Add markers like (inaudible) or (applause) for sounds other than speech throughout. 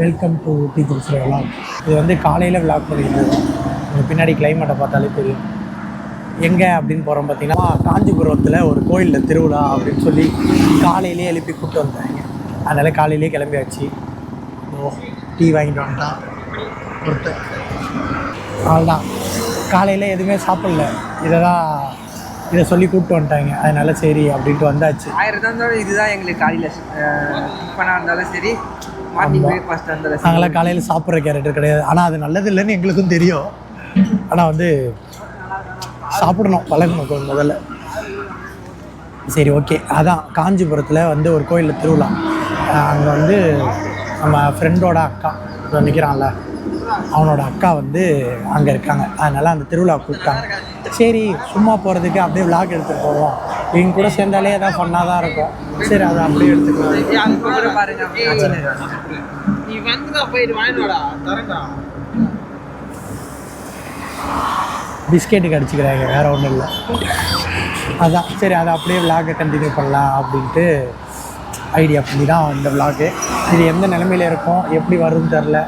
Welcome to D vlog இது வந்து காலையில் விளாக் பண்ணிட்டு இருக்கோம் பின்னாடி கிளைமேட்டை பார்த்தாலே தெரியும். எங்கே அப்படின்னு போகிறோம் பார்த்தீங்கன்னா காஞ்சிபுரத்தில் ஒரு கோயிலில் திருவிழா அப்படின்னு சொல்லி காலையிலே எழுப்பி கூப்பிட்டு வந்தாங்க. அதனால் காலையிலே கிளம்பியாச்சு. ஓ டீ வாங்கிட்டு வந்துட்டான் ஒருத்தர் அவ்வளோதான் காலையில் எதுவுமே சாப்பிடல. இதை தான் இதை சொல்லி கூப்பிட்டு வந்துட்டாங்க. அதனால சரி அப்படின்ட்டு வந்தாச்சு. ஆயிரம் இருந்தாலும் இதுதான் எங்களுக்கு காலையில் டிஃபனாக இருந்தாலும் சரி நாங்களாம் காலையில் சாப்பிட்ற கேரக்டர் கிடையாது. ஆனால் அது நல்லது இல்லைன்னு எங்களுக்கும் தெரியும். ஆனால் வந்து சாப்பிடணும் பழகணும் முதல்ல. சரி ஓகே அதான் காஞ்சிபுரத்தில் வந்து ஒரு கோயிலில் திருவிழா. அங்கே வந்து நம்ம ஃப்ரெண்டோட அக்கா நிற்கிறான்ல அவனோட அக்கா வந்து அங்கே இருக்காங்க. அதனால் அந்த திருவிழா கூப்பிட்டாங்க. சரி சும்மா போகிறதுக்கு அப்படியே விளாக் எடுத்துகிட்டு போவோம். இவங்க கூட சேர்ந்தாலே ஏதாவது ஃபன்னாக தான் இருக்கும். சரி அதை அப்படியே எடுத்துக்கலாம். அங்கே கூட பாருங்க அப்படியே நீ வந்துதான் போயிட்டு வாங்கினோடா தரேன்டா பிஸ்கெட்டுக்கு அடிச்சுக்கிறாங்க வேற ஒன்றும் இல்லை. அதான் சரி அதை அப்படியே விலாகை கண்டினியூ பண்ணலாம் அப்படின்ட்டு ஐடியா பண்ணி தான் இந்த விலாகு இது எந்த நிலமையில இருக்கும் எப்படி வரும்னு தெரில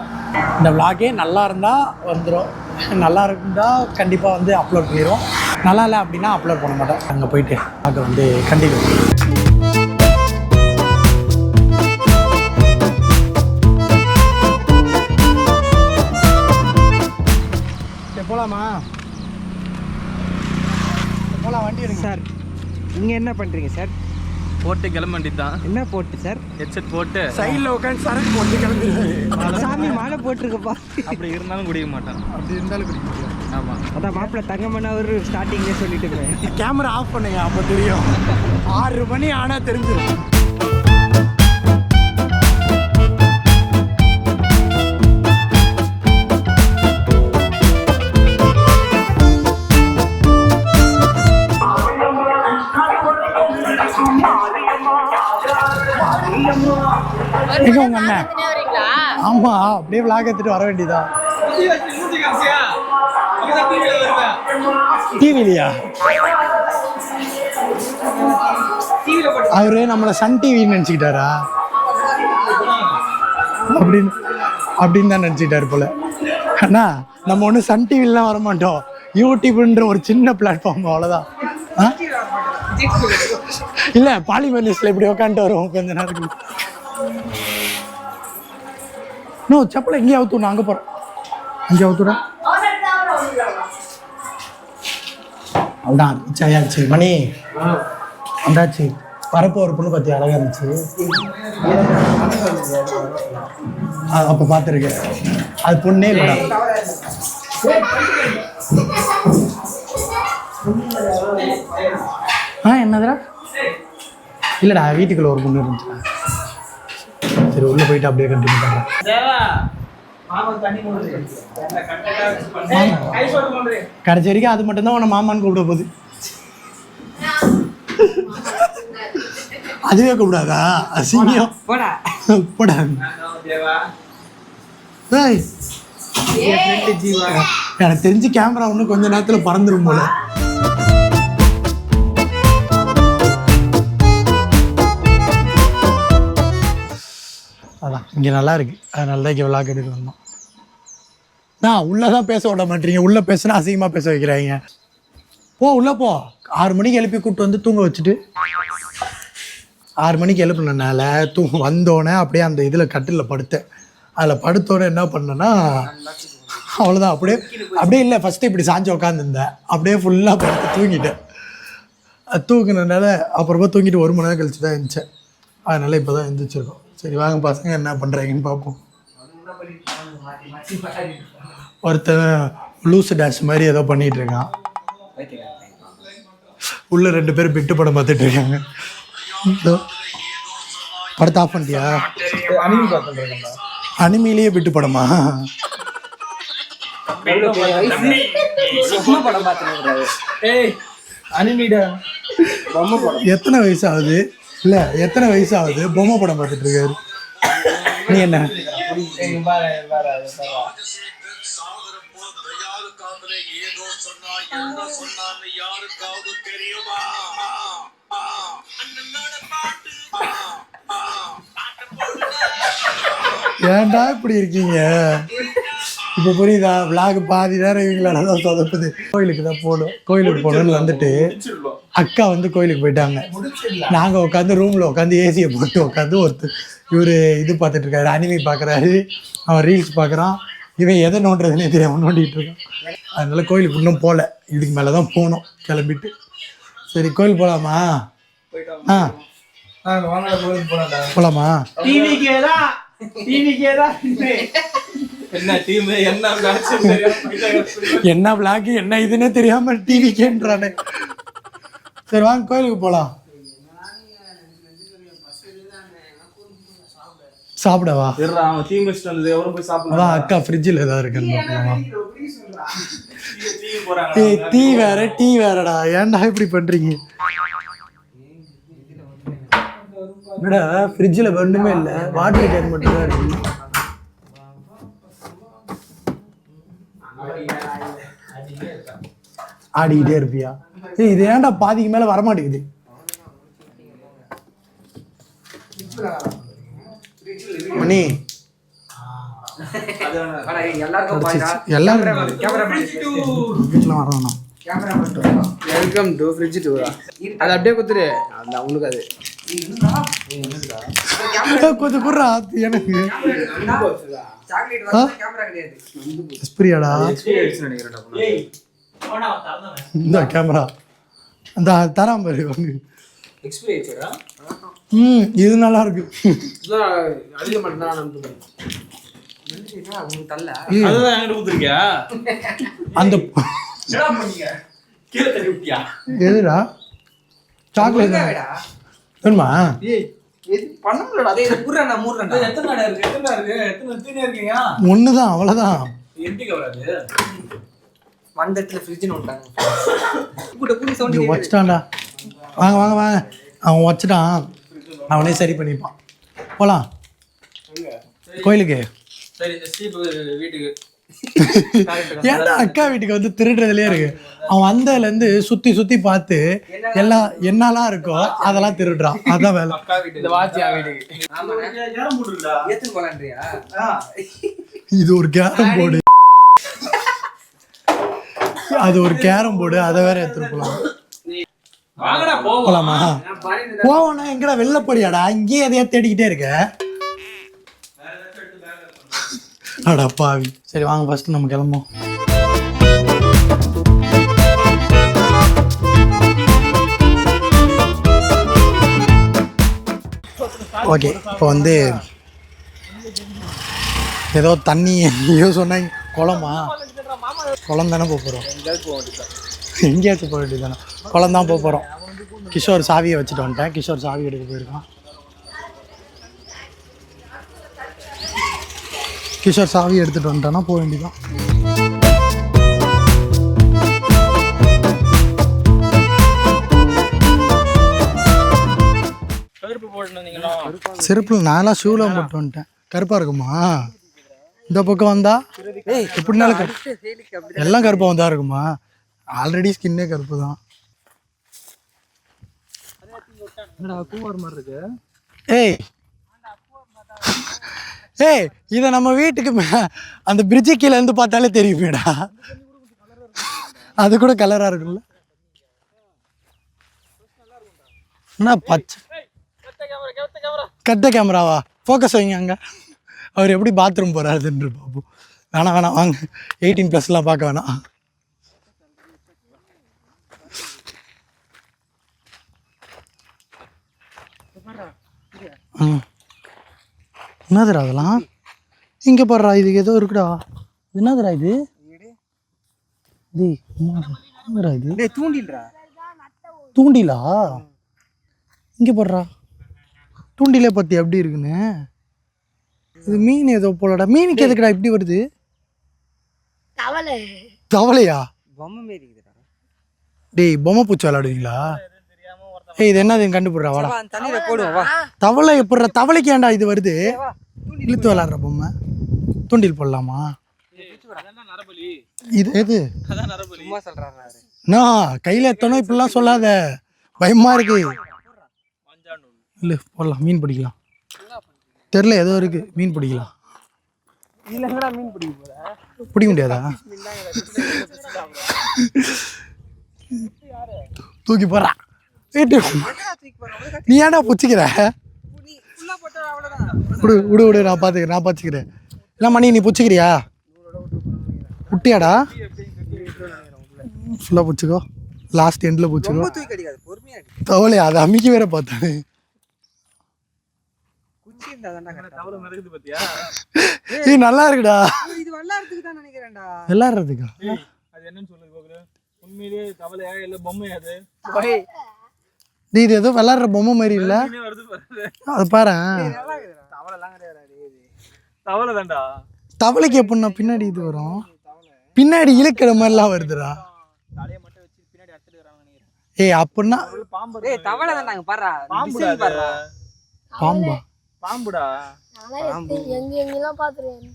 இந்த விலாகே நல்லா இருந்தால் வந்துடும் நல்லா இருந்தால் கண்டிப்பாக வந்து அப்லோட் பண்ணிடுவோம். நல்லா இல்லை அப்படின்னா அப்லோட் பண்ண மாட்டோம் அங்கே போயிட்டு அதை வந்து கண்டினியூ போகலாமா போகலாம் வண்டி எடுங்க. சார் நீங்கள் என்ன பண்ணுறீங்க சார்? போட்டு கிளம்ப வேண்டியது தான் என்ன போட்டு சார்? ஹெட்செட் போட்டு. சைடில் உட்காந்து சரக்கு போட்டு கிளம்பிடுவேன் சாமி மாலை போட்டிருக்கப்பா. அப்படி இருந்தாலும் குடிக்க மாட்டான். அப்படி இருந்தாலும் குடிக்க முடியும் ஆமாம் அதான் மாப்பிள்ளை தங்கமண்ணா ஒரு ஸ்டார்டிங்லேயே சொல்லிட்டு கேமரா ஆஃப் பண்ணுங்க அப்போ தெரியும். ஆறு மணி ஆனால் தெரிஞ்சிடும் எங்க உங்க அண்ணன். ஆமா அப்படியே விளாக் எடுத்துட்டு வர வேண்டியதா டிவிலையா அவரு நம்மளை சன் டிவின்னு நினச்சிக்கிட்டாரா? அப்படின்னு அப்படின்னு தான் நினச்சிக்கிட்டாரு போல. அண்ணா நம்ம ஒன்றும் சன் டிவிலாம் வர மாட்டோம். யூடியூப்ன்ற ஒரு சின்ன பிளாட்ஃபார்ம் அவ்வளோதான் ஆ? இல்லை பாலிமர் நியூஸில் இப்படி உட்காந்துட்டு வருவோம் கொஞ்ச நேரத்துக்கு. இன்னும் செப்பலை எங்கேயாவது நான் அங்கே போகிறோம் அங்கே அவுத்துறேன் அவ்வளோதான் ஆயாச்சு. மணி. வந்தாச்சு. வரப்போ ஒரு பொண்ணு பற்றி அழகாக இருந்துச்சு. அப்போ பார்த்துருக்கேன். அது பொண்ணே இல்லை ஆ என்னதுடா? இல்லைடா வீட்டுக்குள்ளே ஒரு பொண்ணு இருந்துச்சுடா. சரி உள்ளே போயிட்டு அப்படியே கண்டினியூ பண்ணுறேன் கடைசி வரைக்கும் அது மட்டும்தான் உன்னை மாமான்னு கூப்பிட போகுது. அதுவே கூப்பிடாதா? அசிங்கம். போடா. போடா. தேவா. ஏய், எனக்கு தெரிஞ்சு கேமரா இன்னும் கொஞ்ச நேரத்துல பறந்துரும் போல. இங்கே நல்லா இருக்குது அதனால தான் இங்கே விளாக் எடுக்க வந்தோம். நான் உள்ளே தான் பேச விட மாட்டீங்க. உள்ளே பேசுனா அசிங்கமாக பேச வைக்கிறாங்க. போ உள்ளே போ. ஆறு மணிக்கு எழுப்பி கூப்பிட்டு வந்து தூங்க வச்சுட்டு. ஆறு மணிக்கு எழுப்பினனால தூ வந்தோடனே அப்படியே அந்த இதில் கட்டிலில் படுத்தேன். அதில் படுத்தோடனே என்ன பண்ணேன்னா அவ்வளோதான் அப்படியே அப்படியே இல்லை ஃபஸ்ட்டு இப்படி சாஞ்சு உட்காந்துருந்தேன் அப்படியே ஃபுல்லாக படுத்து தூங்கிட்டேன். தூங்கினதுனால அப்புறமா தூங்கிட்டு ஒரு மணி நேரம் கழிச்சு தான் இருந்துச்சேன் அதனால் இப்போ தான் எழுந்திரிச்சிருக்கோம் சரி வாங்க பசங்க என்ன பண்ணுறாங்கன்னு பார்ப்போம். ஒருத்தன் லூசு டேஷ் மாதிரி ஏதோ பண்ணிட்டு இருக்கான். உள்ள ரெண்டு பேரும் பிட்டு படம் பார்த்துட்டு இருக்காங்க. படத்தை ஆஃப் பண்ணிட்டியா? அனிமையிலேயே பிட்டு படம்? எத்தனை வயசு ஆகுது இல்லை எத்தனை வயசு ஆகுது பொம்மை படம் பார்த்துட்டு இருக்காரு நீ என்ன? ஏன்டா இப்படி இருக்கீங்க? இப்போ புரியுதா? விளாக் பாதி நேரம் இவங்களால தான் சொதப்புது. கோயிலுக்கு தான் போகணும். கோயிலுக்கு போகணும்னு வந்துட்டு அக்கா வந்து கோயிலுக்கு போயிட்டாங்க. நாங்கள் உட்காந்து ரூமில் உட்காந்து ஏசியை போட்டு உட்காந்து ஒருத்தர் இவர் இது பார்த்துட்டு இருக்காரு அனிமி பார்க்குறாரு. அவன் ரீல்ஸ் பார்க்குறான். இவன் எதை நோண்டுறதுனே தெரியாம நோண்டிட்டு இருக்கான். அதனால கோயிலுக்கு இன்னும் போகல இதுக்கு மேலே தான் போகணும். கிளம்பிட்டு. சரி கோயில் போகலாமா ஆ. போகலாமா என்ன டீம் என்ன பிளாக் என்ன இதுன்னே தெரியாம டிவி கேன்றானே. சரி வாங்க கோயிலுக்கு போலாம். சாப்பிடவா? அதான் அக்கா ஃப்ரிட்ஜில் ஏதாவது இருக்குன்னு ஏய் டீ. வேற டீ வேறடா. ஏன்டா இப்படி பண்றீங்க? என்னடா ஃப்ரிட்ஜில் ஒன்றுமே இல்லை. வாட்டர் கேன் மட்டும் தான் இருக்கு. ஆடிக்கிட்டே இருப்பியா? ஏய் இது ஏன்டா பாதிக்கு மேலே வரமாட்டேங்குது? மணி. வெல்கம் டு ஃப்ரிட்ஜ் டூரா அது அப்படியே குத்துரு. அந்த அவனுக்கு அது. கொஞ்சம் எனக்கு. சாக்லேட் வந்து இந்த கேமரா அந்த தராம பாரு ஆயிடுச்சுடா ம் இது நல்லா இருக்கு அந்த எதுடா சாக்லேட் வேணுமா இது பண்ண முடியல அதே இது புர்றா நான் மூடுறேன்டா எத்தனை நாடா இருக்கு எத்தனை நாடா இருக்கு எத்தனை எத்தனை இருக்கீங்க ஒன்று தான் அவ்வளோதான் எம்டி கவராது வந்த இடத்துல ஃப்ரிட்ஜ் நோட்டாங்க கூட புடி சவுண்ட் வச்சிட்டான்டா. வாங்க வாங்க வாங்க. அவன் வச்சிட்டான். அவனே சரி பண்ணிப்பான். போகலாம் கோயிலுக்கு. சரி இந்த ஸ்டீப் வீட்டுக்கு. (laughs) ஏன்டா அக்கா வீட்டுக்கு வந்து திருடுறதுலயே இருக்கு? அவன் வந்ததுலேருந்து சுற்றி சுற்றி பார்த்து எல்லாம் என்னெல்லாம் இருக்கோ அதெல்லாம் திருடுறான். அதான் வேலை. இது ஒரு கேரம் போர்டு. அது ஒரு கேரம் போர்டு அதை வேற எடுத்துட்டு போலாம். போலாமா? போவோம்னா எங்கடா வெளில போடியாடா இங்கேயே எதையா தேடிக்கிட்டே இருக்க. அடா பாவி. சரி வாங்க ஃபர்ஸ்ட் நம்ம கிளம்புவோம். ஓகே இப்போ வந்து ஏதோ தண்ணி ஐயோ சொன்னாங்க குளமா? குளம் தானே போக போகிறோம் எங்கேயாச்சும் போக வேண்டியது தானே குளம் தான் போக போகிறோம் கிஷோர் சாவியை வச்சுட்டு வந்துட்டேன். கிஷோர் சாவி எடுக்க போயிருக்கான். கிஷோர் சாவி எடுத்துகிட்டு வந்துட்டானா போக வேண்டியதான் செருப்பில் நான்லாம் ஷூவில் போட்டு வந்துட்டேன். கருப்பாக இருக்குமா? இந்த பக்கம் வந்தா? எப்படினாலும் கருப்பு. எல்லாம் கருப்பாக வந்தா இருக்குமா? ஆல்ரெடி ஸ்கின்னே கருப்பு தான் என்னடா கூவார் மாதிரி இருக்கு? ஏய். ஏய் இதை நம்ம வீட்டுக்கு மே- அந்த பிரிட்ஜு கீழே இருந்து பார்த்தாலே தெரியுமேடா அது கூட கலராக இருக்கும்ல. என்ன பச்சை? கட்ட கேமராவா ஃபோக்கஸ் வைங்க அங்கே. அவர் எப்படி பாத்ரூம் போகிறாருன்னு பார்ப்போம் வேணாம் வேணாம் வாங்க. எயிட்டீன் ப்ளஸ்லாம் பார்க்க வேணாம். என்னதுடா அதெல்லாம்? இங்கே பாடுறா இது ஏதோ இருக்குடா. என்னதுடா இது? என்னடா இது? டேய் தூண்டில்றா. தூண்டிலா? இங்கே போடுறா தூண்டிலே பற்றி எப்படி இருக்குன்னு? இது மீன் ஏதோ போலடா. மீனுக்கு எதுக்குடா இப்படி வருது? தவளை. தவளையா? பொம்மை மாரி இருக்குதுடா. டேய் பொம்மை பூச்சி விளாடுவீங்களா ஏய் இது என்னது? கண்டுபிடுறா. வாடா. தண்ணியில போடுவோம் வா. தவளை. எப்படிடா? தவளைக்கு ஏன்டா இது வருது? இழுத்து விளாட்ற பொம்மை. தூண்டில் போடலாமா? நரபலி? இது எது? அதான் நரபலி. சும்மா சொல்றாங்க அவரு. நான் கையில் எத்தனோ இப்படிலாம் சொல்லாத. பயமா இருக்கு. இல்லை போடலாம். மீன் பிடிக்கலாம். தெரில ஏதோ இருக்கு. மீன் பிடிக்கலாம் மீன் பிடிக்க பிடிக்க முடியாதா? தூக்கி போறா ஏட்டு நீ ஏன்டா அவ்வளோதான் விடு விடு விடு நான் பார்த்துக்கிறேன் நான் பார்த்துக்கிறேன் என்ன மணி நீ புச்சிக்கிறியா? விட்டியாடா ஃபுல்லாக புச்சிக்கோ. லாஸ்ட் எண்டில் அடி. தவளை அதை அமிக்கி வேற பார்த்தேன் குச்சி இருந்தால் தான்டா கரெக்டாக தவளை மிதக்குது பாத்தியா ஏய் நல்லா இருக்குடா. இது தான் நினைக்கிறேன்டா. விளாட்றதுக்கா? அது என்னன்னு சொல்லுது கோகுல. உண்மையிலேயே தவளையா இல்ல பொம்மை அது? நீ இது ஏதோ விளாட்ற பொம்மை மாதிரி இல்லை? அது பாரு. தவளை தான்டா. தவளைக்கு எப்படின்னா பின்னாடி இது வரும்? பின்னாடி இழுக்கிற மாதிரிலாம் வருதுடா. தலையை மட்டும் வச்சு பின்னாடி அடிச்சிட்டு வராங்க நினைக்கிறேன். ஏய் அப்படின்னா பாம்பு ஏய் தவளை தான். பாடுறா பாம்பா? பாம்புடா. நானே எங்க எங்கெல்லாம் பாத்துருவேன்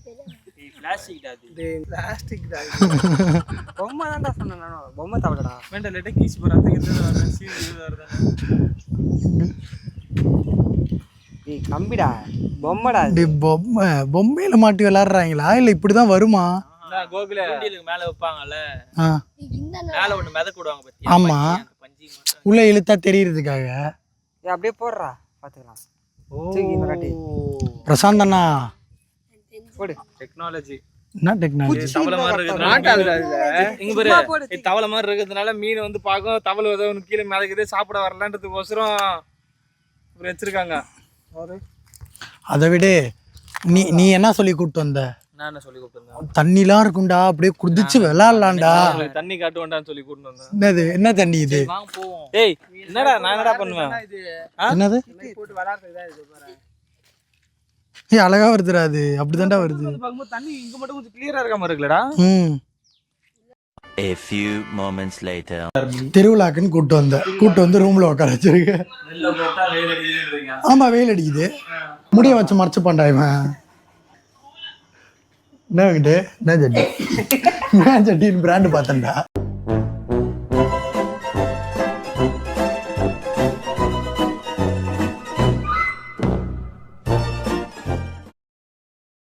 பிளாஸ்டிக் (laughs) பொம்மை தான்டா சொன்னேன் நானும் பொம்மை தவளைடா வேண்டாம் லேட்டா கீச்சு போற. அதுக்கு இருந்து சீல் இது வருது ஏய் கம்பிடா. பொம்மைடா இது. டேய் பொம்மை. பொம்மையில மாட்டி விளாட்றாங்களா இல்லை இப்படி தான் வருமா கோகுல. மேல வைப்பாங்கல்ல? மேல ஒண்ணு மிதக்க விடுவாங்க பாத்தியா? ஆமா. உள்ள இழுத்தா தெரியறதுக்காக. அப்படியே போடுறா. பார்த்துக்கலாம் அண்ணா போடு. டெக்னாலஜி என்ன டெக்னாலஜி தவளை மாதிரி இருக்கிறதுனால இதுல இங்க சும்மா பாரு. போடு. இது தவளை மாதிரி இருக்கிறதுனால மீன் வந்து பார்க்கும். தவளை ஏதோ ஒன்று கீழே மிதக்குது. சாப்பிட வரலான்றதுக்கோசரம் வச்சிருக்காங்க. அதை விட. நீ நீ என்ன சொல்லி கூப்பிட்டு வந்த? நான் என்ன சொல்லி கூப்பிட்டுருந்தேன் தண்ணிலாம் இருக்கும்டா அப்படியே குதிச்சு விளாட்லாம்டா. தண்ணி காட்டு வேண்டாம்னு சொல்லி கூட்டு வந்தேன். என்னது என்ன தண்ணி இது? ஏய் என்னடா நான் என்னடா பண்ணுவேன்? என்னது? போட்டு விளாட்றதுக்கு தான் இது பாரு. ஏய் அழகா வருதுடா அது. அப்படிதான்டா வருது. தண்ணி இங்க மட்டும் கொஞ்சம் கிளியரா இருக்க மாதிரி இருக்குல்லடா. ம். A few moments later. திருவிழாக்குன்னு கூட்டு வந்த. கூட்டு வந்து ரூம்ல உட்கார வச்சிருக்க. நெல்ல போட்டா வெயில் அடிக்குதுன்றீங்க ஆமா வெயில் அடிக்குது. முடிய வச்சு மறைச்சு பண்றா இவன். என்ன வாங்கிட்டு என்ன சட்டி (laughs) என்ன சட்டின்னு பிராண்டு பார்த்தேன்டா.